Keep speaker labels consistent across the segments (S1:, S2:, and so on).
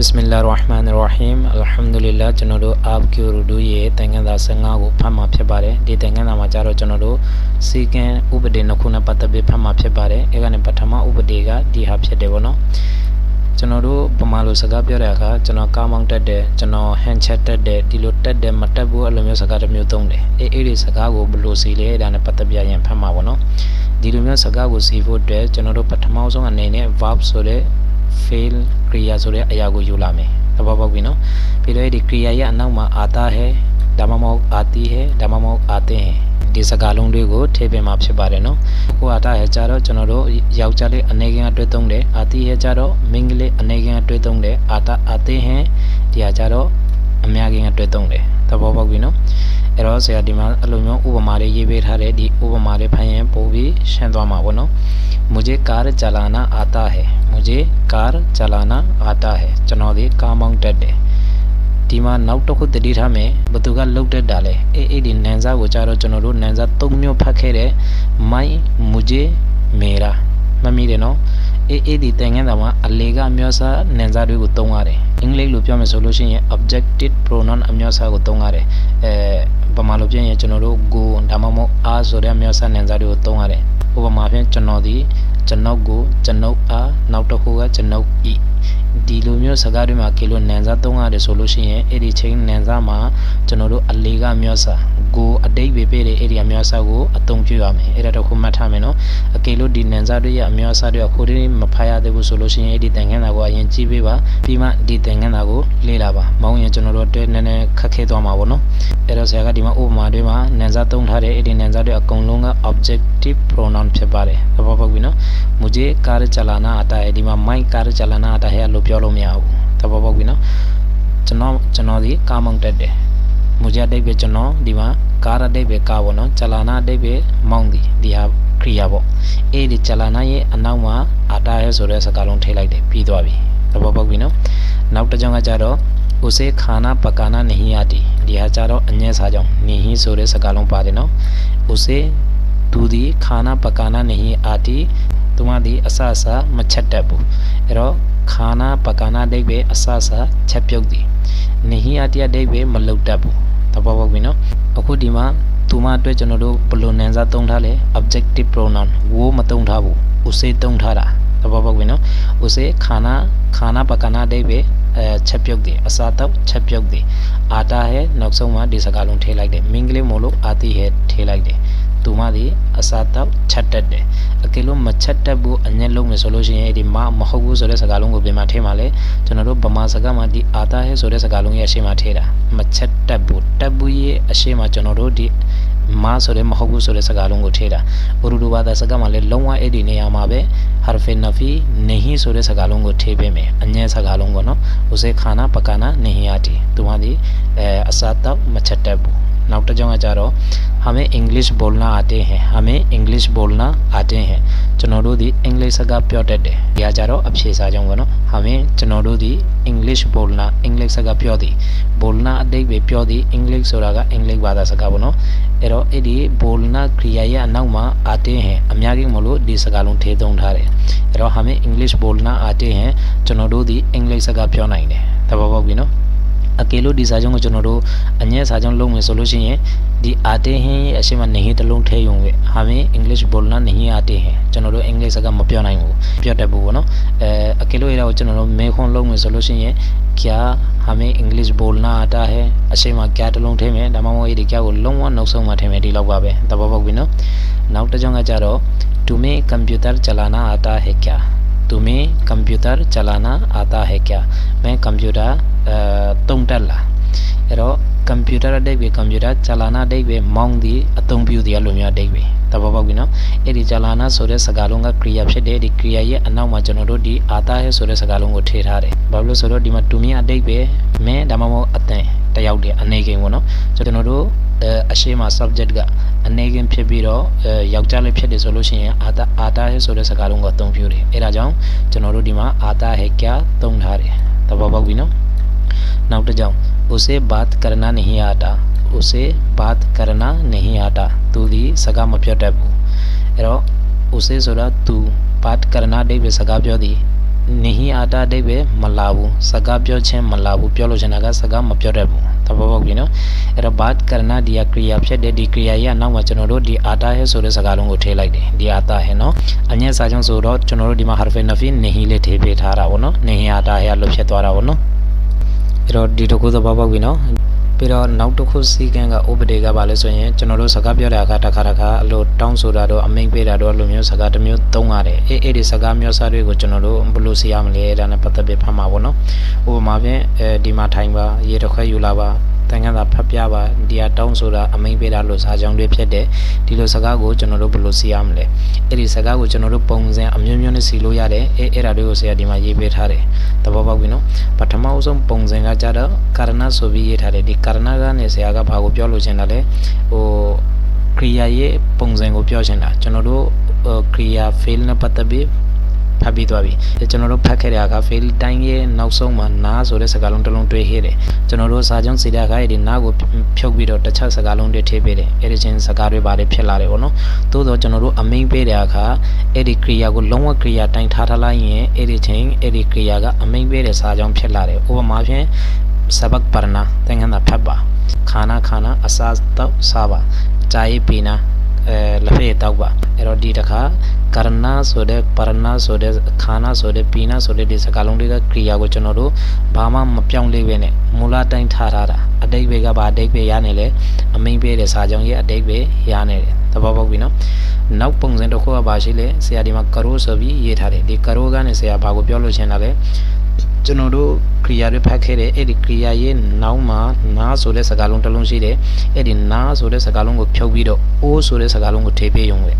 S1: Bismillah ar-Rahman ar-Rahim Alhamdulillah ကျွန်တော်တို့ ABQ တို့ရဲ့တန်ခမ်းစာ15ကိုဖတ်မှာဖြစ်ပါတယ်ဒီတန်ခမ်းစာမှာကျတော့ကျွန်တော်တို့စီကံဥပဒေနှစ်ခုနဲ့ပတ်သက်ပြီးဖတ်မှာဖြစ်ပါတယ်အဲကနေပထမဥပဒေကဒီဟာဖြစ်တယ်ဗောနော်ကျွန်တော်တို့ဗမာလိုစကားပြောတဲ့အခါကျွန်တော်ကားမောင်းတက်တယ်ကျွန်တော်ဟန်ချက်တက်တယ်ဒီလိုတက်တယ်မတက်ဘူးအဲ့လိုမျိုးစကားတစ်မျိုးသုံးတယ်အေးအေးဒီစကားကိုဘယ်လိုစီလဲဒါနဲ့ပတ်သက်ပြရင်ဖတ်မှာဗောနော်ဒီလိုမျိုးစကားကိုစီဖို့အတွက်ကျွန်တော်တို့ပထမဆုံးအနေနဲ့ verb ဆိုတဲ့ fail ကရိယာဆိုတဲ့အရာကိုယူလာမယ်သဘောပေါက်ပြီနော်ပြီးတော့ဒီကရိယာရဲ့အနောက်မှာအာတာဟဲဒါမှမဟုတ်အာတီဟဲဒါမှမဟုတ်အာတင်ဟဲဒီစကားလုံးတွေကိုထည့်ပေးမှာဖြစ်ပါတယ်နော်အခုအာတာဟဲကြတော့ကျွန်တော်တို့ယောက်ျားလေးအနေကင်းအတွေ့သုံးတယ်အာတီဟဲကြတော့မိန်းကလေးအနေကင်းအတွေ့သုံးတယ်အာတာအာတင်ဟဲဒီဟာကြတော့အများကင်းအတွေ့သုံးတယ်သဘောပေါက်ပြီနော်အဲ့တော့ဆရာဒီမှာအလိုမျိုးဥပမာတွေရေးပေးထားတဲ့ဒီဥပမာတွေဖတ်ရင်ပို့ပြီးရှင်းသွားမှာပေါ့နော် मुझे कार चलाना आता है मुझे कार चलाना आता है ကျွန်တော်ဒီကားမောင်းတတ်တယ်ဒီမှာနောက်တစ်ခုတတိထားမယ်ဘသူကလုတ်တတ်တာလဲအေးအေးဒီနန်စာကိုကြတော့ကျွန်တော်တို့နန်စာ၃မျိုးဖတ်ခဲ့တယ် my मुझे मेरा မမီတယ်နော်အေးအေးဒီတန်ငန်းတာမှာအလေကအမျိုးအစားနန်စာတွေကိုသုံးရတယ်အင်္ဂလိပ်လိုပြောမယ်ဆိုလို့ရှိရင် objective pronoun အမျိုးအစားကိုသုံးရတယ်အဲဗမာလိုပြောရင်ကျွန်တော်တို့ go ဒါမှမဟုတ် are ဆိုတဲ့အမျိုးအစားနန်စာတွေကိုသုံးရတယ်ဥပမာဖြင့်ကျွန်တော်ဒီ ကျွန်ုပ်ကိုကျွန်ုပ်အားနောက်တစ်ခုကကျွန်ုပ်ဤဒီလိုမျိုးစကားတွေမှာကေလို့နန်စာသုံးရတယ်ဆိုလို့ရှိရင်အဲ့ဒီချင်းနန်စာမှာကျွန်တော်တို့အလေကမျိုးစာကိုအတိတ်ပဲပေးတဲ့အဲ့ဒီအမျိုးအစားကိုအသုံးပြုရမယ်အဲ့ဒါတော့ခုမှတ်ထားမယ်နော်အကေလို့ဒီနန်စာတွေရဲ့အမျိုးအစားတွေကခုတည်းမဖတ်ရသေးဘူးဆိုလို့ရှိရင်အဲ့ဒီတန်ခမ်းတာကိုအရင်ကြည့်ပေးပါပြီးမှဒီတန်ခမ်းတာကိုလေ့လာပါမောင်းရင်ကျွန်တော်တို့အတွက်နည်းနည်းခက်ခဲသွားမှာပေါ့နော်အဲ့တော့ဆရာကဒီမှာဥပမာတွေမှာနန်စာသုံးထားတဲ့အဲ့ဒီနန်စာတွေအကုန်လုံးက objective pronoun ဖြစ်ပါတယ်သဘောပေါက်ပြီနော် मुझे कार चलाना आता है ဒီမှာ my car चलाना आता ဟဲ့လို့ပြောလို့မရဘူးတဘောပေါက်ပြီနော်ကျွန်တော်ကျွန်တော်ဒီကားမောင်းတက်တယ်မူကြတိတ်ပဲကျွန်တော်ဒီမှာကားရတိတ်ပဲကားပေါ့နော်ကျလာနာတိတ်ပဲမောင်းသည်ဒီဟာခရိယာပေါ့အေးဒီကျလာနာရဲ့အနောက်မှာအာတာရဲဆိုတဲ့စကားလုံးထည့်လိုက်တယ်ပြီးသွားပြီသဘောပေါက်ပြီနော်နောက်တစ်ကြောင်းကကြတော့ဥစေခါနာပကနာနဟိယတိဒီဟာကြတော့အငဲ့စာကြောင့်နဟိဆိုတဲ့စကားလုံးပါတယ်နော်ဥစေသူဒီခါနာပကနာနဟိအာတိသူမဒီအဆအဆမချက်တတ်ဘူးအဲ့တော့ ခါနာပကနာဒိဗေအစစချက်ပြုတ်သည်နဟိအတ္တဒိဗေမလုတ်တတ်ဘူးသဘောပေါက်ပြီနော်အခုဒီမှာသူမအတွက်ကျွန်တော်တို့ဘယ်လိုနံစားသုံးထားလဲ objective pronoun ဝိုးမသုံးထားဘူးဥစေသုံးထားတာသဘောပေါက်ပြီနော်ဥစေခါနာခါနာပကနာဒိဗေအဲချက်ပြုတ်တယ်အစာတော့ချက်ပြုတ်တယ်အာတာဟဲနောက်ဆုံးမှာဒီစကားလုံးထည့်လိုက်တယ်မင်္ဂလိမို့လို့အာတိဟဲထည့်လိုက်တယ် သူမဒီအစားတော့ချက်တက်တယ်အကယ်လို့မချက်တက်ဘူးအညက်လုံးမယ်ဆိုလို့ရှိရင်ဒီမမဟုတ်ဘူးဆိုတဲ့စကားလုံးကိုပြင်မှာထည့်မှာလေကျွန်တော်တို့ဗမာစကားမှာဒီအာတာဟဲဆိုတဲ့စကားလုံးရဲ့အရှိမထည့်တာမချက်တက်ဘူးတက်ဘူးရဲ့အရှိမကျွန်တော်တို့ဒီမဆိုတဲ့မဟုတ်ဘူးဆိုတဲ့စကားလုံးကိုထည့်တာဥရဒူဘာသာစကားမှာလည်းလုံးဝအဲ့ဒီနေရာမှာပဲဟာဖီနဖီနေဟီဆိုတဲ့စကားလုံးကိုထည့်ပေးမယ်အညက်စကားလုံးပေါ့နော်ဥစေခါနာပကာနာနေဟီယာတီသူမဒီအဲအစားတော့မချက်တက်ဘူး နောက်တစ်ကြောင်းကကြတော့ हमें इंग्लिश बोलना आते हैं हमें इंग्लिश बोलना आते हैं ကျွန်တော်တို့ဒီအင်္ဂလိပ်စကားပြောတတ်တယ်။ဒီဟာကြတော့အဖြေစာကြောင်းပေါ့နော်။ हमें ကျွန်တော်တို့ဒီ English बोलना အင်္ဂလိပ်စကားပြောသည် बोलना အတိတ်ပဲပြောသည်အင်္ဂလိပ်ဆိုတာကအင်္ဂလိပ်ဘာသာစကားပေါ့နော်။အဲ့တော့အဲ့ဒီ बोलना ခရိယာရဲ့အနောက်မှာ आते हैं အများကြီးမလို့ဒီစကားလုံးထည့်သုံးထားတယ်။အဲ့တော့ हमें इंग्लिश बोलना आते हैं ကျွန်တော်တို့ဒီအင်္ဂလိပ်စကားပြောနိုင်တယ်။သဘောပေါက်ပြီနော်။ အကယ်လို့ဒီစာချုပ်ကိုကျွန်တော်တို့အညက်စာချုပ်လုံးမယ်ဆိုလို့ရှိရင်ဒီအာတေဟင်းရဲ့အရှိမနေဟင်းတစ်လုံးထဲယုံပဲဟာမင်းအင်္ဂလိပ်ဘောလနာနေဟင်းအာတေဟင်းကျွန်တော်တို့အင်္ဂလိပ်စကားမပြောနိုင်ဘူးပြောတတ်ဘူးဗောနော်အဲအကယ်လို့အဲ့ဒါကိုကျွန်တော်တို့မဲခွန်းလုံးမယ်ဆိုလို့ရှိရင် क्या हमें इंग्लिश बोलना आता है အရှိမ क्या တစ်လုံးထဲမယ်ဒါမှမဟုတ်ဒီ क्या ကိုလုံးဝနောက်ဆုံးမှထဲမယ်ဒီလောက်ပါပဲသဘောပေါက်ပြီနော်နောက်တစ်ကြောင်းကကြတော့ तुम्हें कंप्यूटर चलाना आता है क्या तुम्हें कंप्यूटर चलाना आता है क्या मैं कंप्यूटर အဲတုံတက်လာအဲ့တော့ကွန်ပျူတာအတိတ်ပဲကွန်ပျူတာချလာနာအတိတ်ပဲမောင်းသည်အသုံးပြုသည်အလိုမျိုးအတိတ်ပဲသဘောပေါက်ပြီနော်အဲ့ဒီချလာနာဆိုတဲ့စကားလုံးကကရိယာဖြစ်တယ်ဒီကရိယာရဲ့အနောက်မှာကျွန်တော်တို့ဒီအာတာဟဲဆိုတဲ့စကားလုံးကိုထည့်ထားတယ်ဘာလို့လဲဆိုတော့ဒီမှာတူမီအတိတ်ပဲမင်းဒါမှမဟုတ်အသင်တယောက်တည်းအနေကိန်းပေါ့နော်ကျွန်တော်တို့အဲအရှိမ subject ကအနေကင်းဖြစ်ပြီးတော့အဲယောက်ျားလေးဖြစ်တယ်ဆိုလို့ရှိရင်အာတာအာတာဟဲဆိုတဲ့စကားလုံးကိုအသုံးပြုတယ်အဲဒါကြောင့်ကျွန်တော်တို့ဒီမှာအာတာဟဲကသုံးထားတယ်သဘောပေါက်ပြီနော် နောက်တစ်ကြောင်း उसे बात करना नहीं आता उसे बात करना नहीं आता သူဒီစကားမပြောတတ်ဘူးအဲ့တော့ उसे ဆိုတာ तू बात करना ဒိဗေစကားပြောသည် နေဟိအာတာအဓိပ္ပာယ်မလာဘူးစကားပြောခြင်းမလာဘူးပြောလို့ချင်တာကစကားမပြောတတ်ဘူးသဘောပေါက်ပြီနော်အဲ့တော့ bad ကရဏဒီယာကရိယာဖြစ်တဲ့ဒီကရိယာရဲ့နောက်မှာကျွန်တော်တို့ဒီအာတာဟဲဆိုတဲ့စကားလုံးကိုထည့်လိုက်တယ်ဒီအာတာဟဲနော်အမျက်စာကြောင့်ဆိုတော့ကျွန်တော်တို့ဒီမှာ harfe nafi နေဟိလေးထည့်ပေးထားတာပေါ့နော်နေဟိအာတာဟဲလို့ဖြစ်သွားတာပေါ့နော် အဲ့တော့ဒီတစ်ခုသဘောပေါက်ပြီနော်ပြီးတော့နောက်တစ်ခုစီကံကဥပဒေကပါလဲဆိုရင်ကျွန်တော်တို့စကားပြောတဲ့အခါတစ်ခါတစ်ခါအလိုတောင်းဆိုတာတော့အမိန့်ပေးတာတော့လိုမျိုးစကားတစ်မျိုးသုံးရတယ်အေးအဲ့ဒီစကားမျိုးစားတွေကိုကျွန်တော်တို့ဘယ်လိုစီရမလဲဒါနဲ့ပတ်သက်ပြီးဖတ်မှာပေါ့နော်ဥပမာဖြင့်အဲဒီမှာထိုင်ပါရေတစ်ခွက်ယူလာပါ တန်ခါသာဖတ်ပြပါဒီဟာတောင်းဆိုတာအမိန့်ပေးတာလို့စာကြောင်းတွေဖြစ်တဲ့ဒီလိုစကားကိုကျွန်တော်တို့ဘယ်လိုစီရမလဲအဲ့ဒီစကားကိုကျွန်တော်တို့ပုံစံအမျိုးမျိုးနဲ့စီလို့ရတယ်အဲအဲ့ဒါတွေကိုဆရာဒီမှာရေးပေးထားတယ်သဘောပေါက်ပြီနော်ပထမအဆုံးပုံစံကကြတော့ကာရဏဆိုပြီးရေးထားတယ်ဒီကာရဏကနေဆရာကဘာကိုပြောလို့ချင်တာလဲဟိုခရိယာရဲ့ပုံစံကိုပြောချင်တာကျွန်တော်တို့ခရိယာ fail နဲ့ပတ်သက်ပြီး ဖတ်ပြီးသွားပြီကျွန်တော်တို့ဖတ်ခဲ့တဲ့အခါ fail တိုင်းရဲ့နောက်ဆုံးမှာနားဆိုတဲ့စကားလုံးတစ်လုံးတွေ့ခဲ့တယ်ကျွန်တော်တို့စာကြောင်းစီတဲ့အခါဒီနားကိုဖြုတ်ပြီးတော့တစ်ချက်စကားလုံးတွေထည့်ပေးတယ်အဲ့ဒီချင်းစကားတွေပါတယ်ဖြစ်လာတယ်ပေါ့နော်သို့တော့ကျွန်တော်တို့အမိန်ပေးတဲ့အခါအဲ့ဒီ kriya ကိုလုံးဝ kriya တိုင်းထားထားလိုက်ရင်အဲ့ဒီချင်းအဲ့ဒီ kriya ကအမိန်ပေးတဲ့စာကြောင်းဖြစ်လာတယ်ဥပမာဖြင့် sabak parna သင်္ကန်းသာဖတ်ပါခါနာခါနာ အစာတော့စားပါကြာရေးပီနာအဲလက်ဖက်တောက်ပါအဲ့တော့ဒီတစ်ခါကရဏဆိုတဲ့ပရဏဆိုတဲ့ခါနာဆိုတဲ့ပီနာဆိုတဲ့ဒီစကားလုံးတွေကကရိယာကိုကျွန်တော်တို့ဘာမှမပြောင်းလဲပဲနဲ့မူလတိုင်းထားထားတာအတိတ်ပဲကဘာအတိတ်ပဲရနေလဲအမိန်ပေးတဲ့စာကြောင်းရဲ့အတိတ်ပဲရနေတယ်သဘောပေါက်ပြီနော်နောက်ပုံစံတစ်ခုကဘာရှိလဲဆရာဒီမှာကရိုးဆိုပြီးရေးထားတယ်ဒီကရိုးကနေဆရာဘာကိုပြောလို့ချင်တာလဲ ကျွန်တော်တို့ခရိယာတွေဖတ်ခဲ့တဲ့အဲ့ဒီခရိယာရဲ့နောက်မှာနားဆိုတဲ့စကားလုံးတစ်လုံးရှိတယ်အဲ့ဒီနားဆိုတဲ့စကားလုံးကိုဖြုတ်ပြီးတော့အိုးဆိုတဲ့စကားလုံးကိုထည့်ပေးရုံပဲ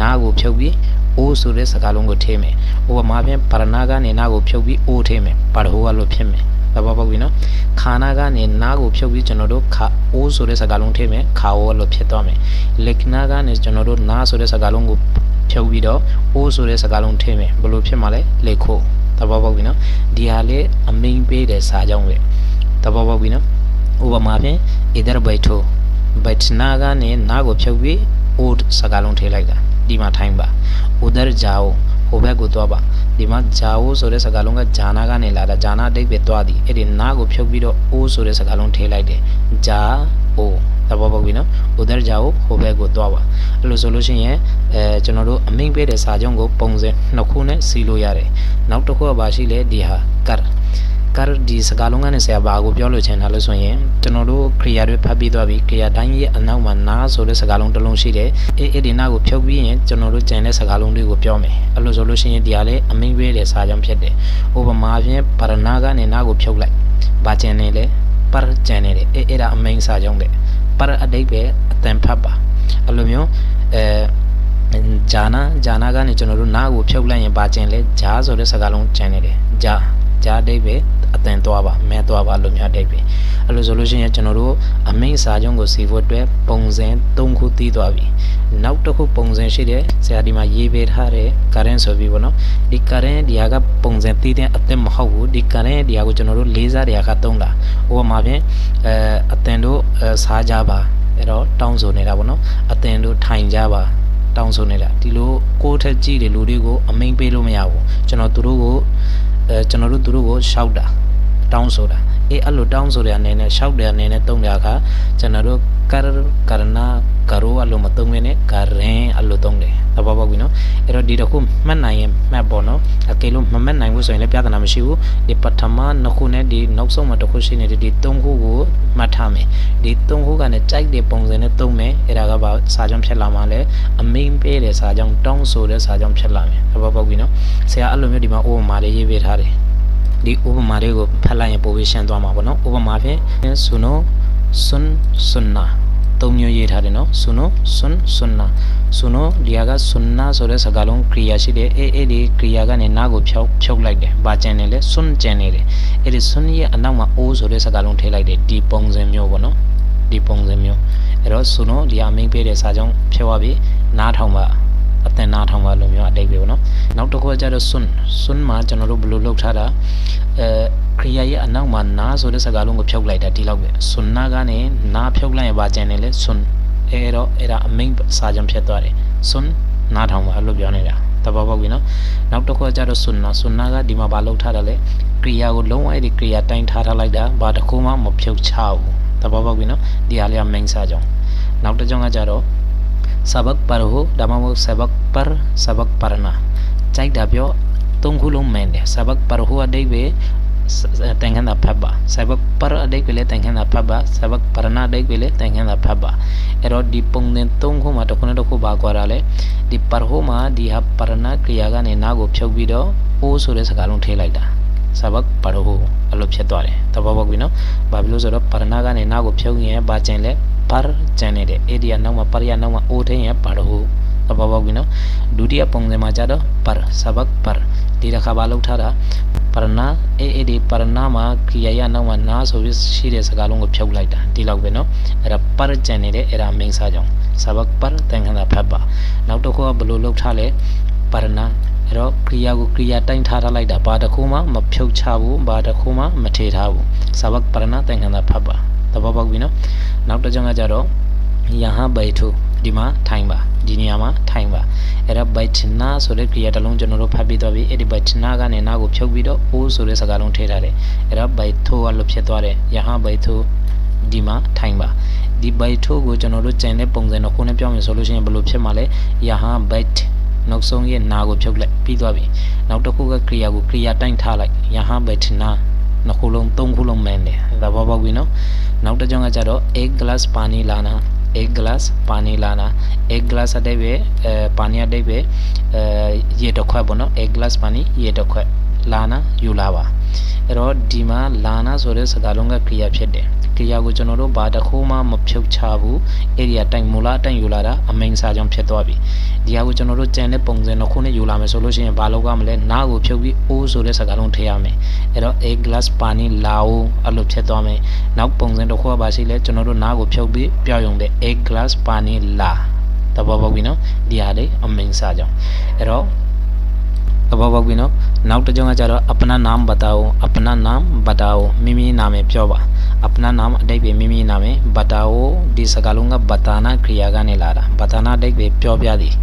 S1: နားကိုဖြုတ်ပြီးအိုးဆိုတဲ့စကားလုံးကိုထည့်မယ်ဥပမာဖြင့်ပါရဏကနေနားကိုဖြုတ်ပြီးအိုးထည့်မယ်ပါရဟိုကလို့ဖြစ်မယ်သဘောပေါက်ပြီနော်ခါနာကနေနားကိုဖြုတ်ပြီးကျွန်တော်တို့ခါအိုးဆိုတဲ့စကားလုံးထည့်မယ်ခါဝေါ်လို့ဖြစ်သွားမယ်လက်နာကနေကျွန်တော်တို့နားဆိုတဲ့စကားလုံးကိုဖြုတ်ပြီးတော့အိုးဆိုတဲ့စကားလုံးထည့်မယ်ဘယ်လိုဖြစ်မှာလဲလေခိုး သဘောပေါက်ပြီနော်ဒီဟာလေအမိန်ပေးတဲ့စာကြောင်းပဲသဘောပေါက်ပြီနော်ဥပမာဖြင့် either by to but နာကနေနာကိုဖြုတ်ပြီး old စကားလုံးထည့်လိုက်တာဒီမှာထိုင်းပါ uder jao ဟိုဘက်ကိုသွားပါဒီမှာ jao ဆိုတဲ့စကားလုံးကဂျာနာကနေလာတာဂျာနာအတိတ်ပဲသွားသည်အဲ့ဒီနာကိုဖြုတ်ပြီးတော့ o ဆိုတဲ့စကားလုံးထည့်လိုက်တယ် ja o သဘောပေါက်ပြီနော် uder jao ဟိုဘက်ကိုသွားပါအဲ့လိုဆိုလို့ရှိရင်အဲကျွန်တော်တို့အမိန့်ပေးတဲ့စာကြောင်းကိုပုံစံနှစ်ခုနဲ့စီလို့ရတယ်နောက်တစ်ခုကဘာရှိလဲဒီဟာ kar ကာရဒီစကားလုံးကနေဆရာဘာကိုပြောလို့ချင်တာလို့ဆိုရင်ကျွန်တော်တို့ခရိယာတွေဖတ်ပြီးသွားပြီခရိယာတိုင်းရဲ့အနောက်မှာနာဆိုတဲ့စကားလုံးတစ်လုံးရှိတယ်အေးအဲ့ဒီနာကိုဖြုတ်ပြီးရင်ကျွန်တော်တို့ကြံတဲ့စကားလုံးတွေကိုပြောမယ်အဲ့လိုဆိုလို့ရှိရင်ဒီဟာလေအမိန့်ပေးတဲ့စာကြောင်းဖြစ်တယ်ဥပမာဖြင့်ပါရဏကနေနာကိုဖြုတ်လိုက်ဘာကြံနေလဲပါရကြံနေတယ်အေးအဲ့ဒါအမိန့်စာကြောင်းတဲ့ ပါရအတိတ်ပဲအတန်ဖတ်ပါအဲ့လိုမျိုးအဲဂျာနာဂျာနာကနေကျွန်တော်တို့နားကိုဖြုတ်လိုက်ရင်ပါကျင်လဲဂျာဆိုတဲ့စကားလုံးကျန်နေတယ်ဂျာဂျာအတိတ်ပဲ အတန်သွားပါမဲသွားပါလို့များတိတ်ပဲအဲ့လိုဆိုလို့ရှိရင်ကျွန်တော်တို့အမိန့်စာချုပ်ကိုစီဖို့အတွက်ပုံစံ၃ခုတည်သွားပြီနောက်တစ်ခုပုံစံရှိတယ်ဆရာဒီမှာရေးပေးထားတဲ့ current ဆိုပြီးပေါ့နော်ဒီ current ဒီဟာကပုံစံတည်တဲ့အသက်မဟုတ်ဘူးဒီ current ဒီဟာကိုကျွန်တော်တို့လေးစားတဲ့ဟာကသုံးတာဥပမာဖြင့်အဲအတန်တို့စားကြပါအဲ့တော့တောင်းဆိုနေတာပေါ့နော်အတန်တို့ထိုင်ကြပါတောင်းဆိုနေတာဒီလိုကိုယ်ထက်ကြည့်တဲ့လူတွေကိုအမိန်ပေးလို့မရဘူးကျွန်တော်သူတို့ကိုအဲကျွန်တော်တို့သူတို့ကိုရှောက်တာ တောင်းဆိုတာအေးအဲ့လိုတောင်းဆိုတဲ့အနေနဲ့ရှောက်တဲ့အနေနဲ့တုံးတဲ့အခါကျွန်တော်တို့ကာရကရနာကရောအဲ့လိုမတုံးနေနဲ့ကာရင်အဲ့လိုတုံးတယ်သဘောပေါက်ပြီနော်အဲ့တော့ဒီတစ်ခုမှတ်နိုင်ရင်မှတ်ပေါ့နော်အကယ်လို့မမှတ်နိုင်ဘူးဆိုရင်လည်းပြဿနာမရှိဘူးဒီပထမနှစ်ခုနဲ့ဒီနောက်ဆုံးမှာတစ်ခုရှိနေတဲ့ဒီသုံးခုကိုမှတ်ထားမယ်ဒီသုံးခုကလည်းကြိုက်တဲ့ပုံစံနဲ့တုံးမယ်အဲ့ဒါကဘာစာကြောင်းဖြစ်လာမှလဲအမိန်ပေးတဲ့စာကြောင်းတောင်းဆိုတဲ့စာကြောင်းဖြစ်လာမယ်သဘောပေါက်ပြီနော်ဆရာအဲ့လိုမျိုးဒီမှာဥပမာလေးရေးပေးထားတယ် ဒီဥပမာတွေကိုဖတ်လိုက်ရင်ပိုပြီးရှင်းသွားမှာပေါ့နော်ဥပမာဖြင့်ဆုနောစွန်စွန်နာသုံးမျိုးရေးထားတယ်နော်ဆုနောစွန်စွန်နာဆုနောဒီဟာကစွန်နာဆိုတဲ့စကားလုံးကရိယာရှိတယ်အေးအေးဒီကရိယာကနေနားကိုဖြုတ်ဖြုတ်လိုက်တယ်ဘာကျန်နေလဲစွန်ကျန်နေတယ်အဲ့ဒီစွန်ရဲ့အနောက်မှာအိုးဆိုတဲ့စကားလုံးထည့်လိုက်တယ်ဒီပုံစံမျိုးပေါ့နော်ဒီပုံစံမျိုးအဲ့တော့ဆုနောဒီအမိန်ပေးတဲ့စာကြောင်းဖြေသွားပြီးနားထောင်ပါ အသင်နာထောင်ပါလို့မျိုးအတိတ်ပဲပေါ့နော်နောက်တစ်ခုကကျတော့ sun sun မှာကျွန်တော်တို့ဘယ်လိုလုပ်ထားတာအဲခရိယာရဲ့အနောက်မှာနာဆိုတဲ့စကားလုံးကိုဖြုတ်လိုက်တာဒီလောက်ပဲ sun နာကနေနာဖြုတ်လိုက်ရင်ဘာကျန်နေလဲ sun အဲတော့အဲ့ဒါအမိန်စာကြောင့်ဖြစ်သွားတယ် sun နာထောင်ပါလို့ပြောနေတာသသဘောပေါက်ပြီနော်နောက်တစ်ခုကကြတော့ဆွန်နာဆွန်နာကဒီမှာဘာလောက်ထားတာလဲကရိယာကိုလုံးဝအဲ့ဒီကရိယာတိုင်းထားထားလိုက်တာဘာတစ်ခုမှမဖြုတ်ချဘူးသဘောပေါက်ပြီနော်ဒီဟာလေးက main စာကြောင်းနောက်တစ်ကြောင်းကကြတော့ sabak par ho ဒါမှမဟုတ် sabak par sabak parna ကြိုက်တာပြောသုံးခုလုံး main တယ် sabak par ho အဓိပ္ပာယ်တန်ခမ်းတာဖတ်ပါ sabak par အဓိပ္ပာယ်လည်းတန်ခမ်းတာဖတ်ပါ sabak parna အဓိပ္ပာယ်လည်းတန်ခမ်းတာဖတ်ပါအဲ့တော့ဒီပုံသင်သုံးခုမှာတစ်ခုနဲ့တစ်ခုပါကွာတာလဲဒီ par ho မှာဒီဟာ parna ကရိယာကနေနားကိုဖြုတ်ပြီးတော့ o ဆိုတဲ့စကားလုံးထည့်လိုက်တာ sabak par ho အဲ့လိုဖြစ်သွားတယ်သဘောပေါက်ပြီနော်ဘာဖြစ်လို့ဆိုတော့ parna ကနေနားကိုဖြုတ်ရင်ဘာကျင်လဲ par ကျန်နေတယ်အဲ့ဒီကနောက်မှာ par ရနောက်မှာ o ထင်းရ par ho သဘောပေါက်ပြီနော်ဒုတိယပုံစံမှာကျတော့ par sabak par ဒီတစ်ခါဘာလောက်ထားတာ parna အေးအေးဒီ parna မှာခရီးရနောက်မှာနာဆိုပြီးရှိတဲ့စကားလုံးကိုဖြုတ်လိုက်တာဒီလောက်ပဲနော်အဲ့ဒါ par ကျန်နေတယ်အဲ့ဒါ main စာကြောင်း sabak par တန်ခမ်းတာဖတ်ပါနောက်တစ်ခုကဘယ်လိုလောက်ထားလဲ parna အဲ့တော့ခရီးကိုခရီးတိုင်းထားထားလိုက်တာဘာတစ်ခုမှမဖြုတ်ချဘူးဘာတစ်ခုမှမထေထားဘူး sabak parna တန်ခမ်းတာဖတ်ပါ သဘောပေါက်ပြီနော်နောက်တစ်ကြောင်းကကြတော့ယဟဘိုက်ထုဒီမှာထိုင်ပါဒီနေရာမှာထိုင်ပါအဲ့ဒါဘိုက်ထနာဆိုတဲ့ clear တစ်လုံးကျွန်တော်တို့ဖတ်ပြီးသွားပြီအဲ့ဒီဘိုက်ထနာကနေနားကိုဖြုတ်ပြီးတော့ o ဆိုတဲ့စကားလုံးထည့်ထားတယ်အဲ့ဒါဘိုက်ထိုကလွတ်ဖြစ်သွားတယ်ယဟဘိုက်ထုဒီမှာထိုင်ပါဒီဘိုက်ထိုကိုကျွန်တော်တို့ကျန်တဲ့ပုံစံတော့ခုနဲ့ပြောမယ်ဆိုလို့ရှိရင်ဘယ်လိုဖြစ်မှာလဲယဟဘိုက်နောက်ဆုံးရဲ့နာကိုဖြုတ်လိုက်ပြီးသွားပြီနောက်တစ်ခုက clear ကို clear တိုင်းထားလိုက်ယဟဘိုက်ထနာ နှစ်ခုလုံးသုံးခုလုံးမန်းတယ်သဘောပေါက်ပြီနော်နောက်တစ်ကြောင်းကကြတော့ egg glass pani lana egg glass pani lana egg glass အတိတ်ပဲအဲ pani အတိတ်ပဲအဲရေတစ်ခွက်ပေါ့နော် egg glass pani ရေတစ်ခွက် lana ယူလာပါ အဲ့တော့ဒီမှာလာနာဆိုတဲ့စကားလုံးကကရိယာဖြစ်တယ်ကရိယာကိုကျွန်တော်တို့ဘာတစ်ခုမှမဖြုတ်ချဘူးအဲ့ဒီအတိုင်းမူလအတိုင်းယူလာတာအမိန်စာကြောင့်ဖြစ်သွားပြီဒီဟာကိုကျွန်တော်တို့ကြံတဲ့ပုံစံတစ်ခုနဲ့ယူလာမယ်ဆိုလို့ရှိရင်ဘာလုပ်ရမလဲနားကိုဖြုတ်ပြီးအိုးဆိုတဲ့စကားလုံးထည့်ရမယ်အဲ့တော့ a glass ပါနီလာအိုအဲ့လိုဖြစ်သွားမယ်နောက်ပုံစံတစ်ခုကဘာရှိလဲကျွန်တော်တို့နားကိုဖြုတ်ပြီးပြောင်းရုံတဲ့ a glass ပါနီလာတဘောပေါက်ပြီနော်ဒီဟာလေးအမိန်စာကြောင့်အဲ့တော့ သဘောပေါက်ပြီနော်နောက်တစ်ကြောင်းကကြတော့အပနာနာမ်ဘတာအိုအပနာနာမ်ဘတာအိုမိမိနာမည်ပြောပါအပနာနာမ်အဓိပ္ပာယ်မိမိနာမည်ဘတာအိုဒီစကားလုံးကဘတာနာခရိယာကနေလာတာဘတာနာအဓိပ္ပာယ်ပြောပြသည်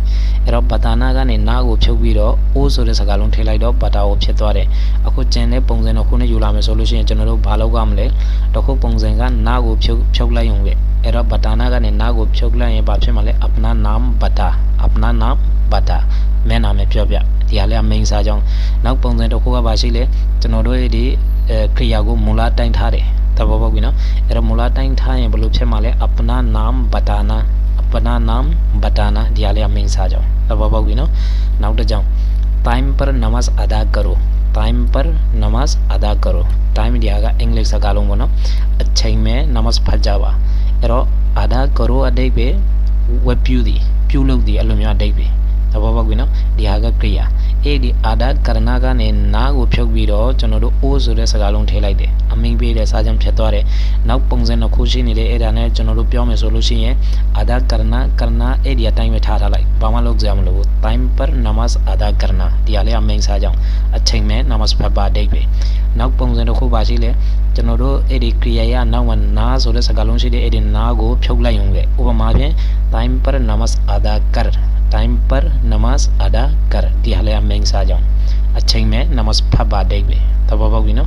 S1: အဲ့တော့ဘတာနာကနေနာကိုဖြုတ်ပြီးတော့အိုးဆိုတဲ့စကားလုံးထည့်လိုက်တော့ဘတာအိုဖြစ်သွားတယ်အခုကျန်တဲ့ပုံစံတော့ခုနဲ့ယူလာမယ်ဆိုလို့ရှိရင်ကျွန်တော်တို့ဘာလုပ်ရမလဲတခုပုံစံကနာကိုဖြုတ်ဖြုတ်လိုက်ရုံပဲအဲ့တော့ဘတာနာကနေနာကိုဖြုတ်လိုက်ရင်ဘာဖြစ်မှာလဲအပနာနာမ်ဘတာအပနာနာမ်ဘတာမဲနာမည်ပြောပြ ဒီဟာလည်းအမိန်စားကြောင်းနောက်ပုံစံတစ်ခုကပါရှိလဲကျွန်တော်တို့ရဲ့ဒီခရိယာကိုမူလတိုင်းထားတယ်သဘောပေါက်ပြီနော်အဲ့တော့မူလတိုင်းထားရင်ဘယ်လိုဖြစ်မှာလဲအပနာနမ်ဘတာနာအပနာနမ်ဘတာနာဒီဟာလည်းအမိန်စားကြောင်းသဘောပေါက်ပြီနော်နောက်တစ်ကြောင်း time per namaz ada karo time per namaz ada karo time ဒီဟာကအင်္ဂလိပ်စကားလုံးပေါ့နော်အချိန်မဲ့ namaz ဖတ်ကြပါအဲ့တော့ ada karo အတိတ်ပဲဝက်ပြူသည် ပြုလုပ်သည်အဲ့လိုမျိုးအတိတ်ပဲသဘောပေါက်ပြီနော်ဒီဟာကကိရိယာ အဲ့ဒီအာဒကရဏကနေနာကိုဖြုတ်ပြီးတော့ကျွန်တော်တို့အိုးဆိုတဲ့စကားလုံးထည့်လိုက်တယ်အမိန်ပေးတဲ့စာချမ်းဖြတ်သွားတယ်နောက်ပုံစံတစ်ခုရှိနေလေအဲ့ဒါနဲ့ကျွန်တော်တို့ပြောမယ်ဆိုလို့ရှိရင်အာဒကရဏကရဏအဲ့ဒီအတိုင်းပဲထားထားလိုက်ဘာမှလုပ်ကြမလို့ time per namaz ada karna ဒီဟာလေးအမိန်စာချမ်းအချိန်မဲ့ namaz ဖတ်ပါဒိတ်ပဲနောက်ပုံစံတစ်ခုပါရှိလေကျွန်တော်တို့အဲ့ဒီကရိယာရနောက်မှာနာဆိုတဲ့စကားလုံးရှိတဲ့အဲ့ဒီနာကိုဖြုတ်လိုက်ရုံပဲဥပမာဖြင့် time per namaz ada kar time पर नमाज़ अदा कर दिहाले मेंग सा जाऊँ अच्छा ही। मैं नमाज़ फबा दे तब होगी ना।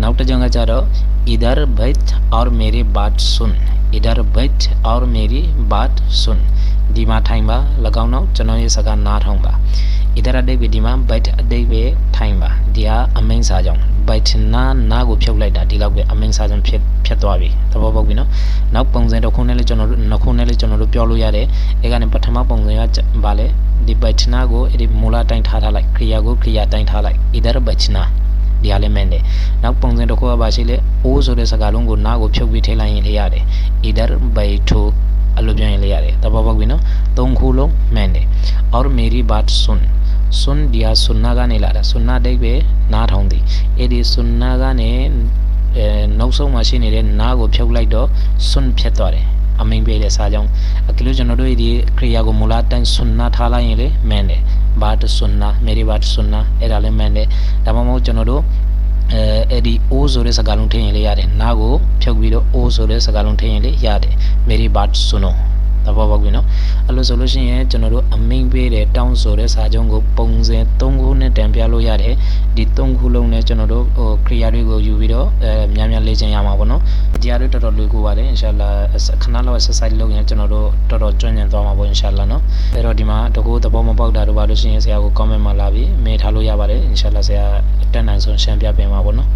S1: नवट तो जंगा चारो इधर बैठ और मेरी बात सुन। इधर बैठ और मेरी बात सुन। ဒီမှာထိုင်ပါ၎င်းနောက်ကျွန်တော်ရဲ့စကားနားထောင်ပါဣဒရဒိဗေဒီမှာ byte အဒိဗေထိုင်ပါဒီဟာအမိန်စာကြောင့် byte နာနာကိုဖြုတ်လိုက်တာဒီလောက်ပဲအမိန်စာကြောင့်ဖြစ်ဖြစ်သွားပြီသဘောပေါက်ပြီနော်နောက်ပုံစံတစ်ခုနဲ့လည်းကျွန်တော်တို့နှစ်ခုနဲ့လည်းကျွန်တော်တို့ပြောလို့ရတယ်အဲကနေပထမပုံစံကဗာလဲဒီ byte နာကိုအဲဒီမူလတိုင်းထားထားလိုက်ခရိယာကိုခရိယာတိုင်းထားလိုက်ဣဒရ byte နာဒီ element တွေနောက်ပုံစံတစ်ခုကပါရှိလဲ o ဆိုတဲ့စကားလုံးကိုနာကိုဖြုတ်ပြီးထည့်လိုက်ရင်လည်းရတယ် either by to အဲ့လိုပြောရင်လည်းရတယ်တဘောပေါက်ပြီနော်သုံးခုလုံးမှန်တယ် और मेरी बात सुन सुन ဒီဟာ सुनना ကနေလာတာ सुनना အဓိပ္ပာယ်နားထောင်သည်အဲ့ဒီ सुनना ကနေအဲနောက်ဆုံးမှာရှိနေတဲ့နားကိုဖြုတ်လိုက်တော့ सुन ဖြစ်သွားတယ်အမိန်ပေးတဲ့စာကြောင်းအကလို့ကျွန်တော်တို့ဒီခရိယာကိုမူလတန်း सुनना ထားလိုက်ရင်လေမှန်တယ် बात सुनना मेरी बात सुनना အဲ့ဒါလည်းမှန်တယ်ဒါမှမဟုတ်ကျွန်တော်တို့ အဲအဲ့ဒီ O ဆိုတဲ့စကားလုံးထည့်ရင်လေးရတယ်နာကိုဖြုတ်ပြီးတော့ O ဆိုတဲ့စကားလုံးထည့်ရင်လေးရတယ် Mary Bart Suno သသဘောပေါက်ပြီနော်အဲ့လိုဆိုလို့ရှိရင်ကျွန်တော်တို့အမိန်ပေးတဲ့တောင်းဆိုတဲ့စာချုပ်ကိုပုံစံ၃ခုနဲ့တန်ပြလို့ရတယ်ဒီ၃ခုလုံးနဲ့ကျွန်တော်တို့ဟိုခရီးယာတွေကိုယူပြီးတော့အဲများများလေ့ကျင့်ရမှာပေါ့နော်ဒီအရာတွေတော်တော်လွယ်ကူပါတယ်အင်ရှာလာခဏလောက် exercise လုပ်ရင်ကျွန်တော်တို့တော်တော်ကျွမ်းကျင်သွားမှာပေါ့အင်ရှာလာနော်အဲ့တော့ဒီမှာတကူသဘောမပေါက်တာတို့ပါလို့ရှိရင်ဆရာကို comment မှာလာပြီးမေးထားလို့ရပါတယ်အင်ရှာလာဆရာအတက်နိုင်ဆုံးရှင်းပြပေးမှာပေါ့နော်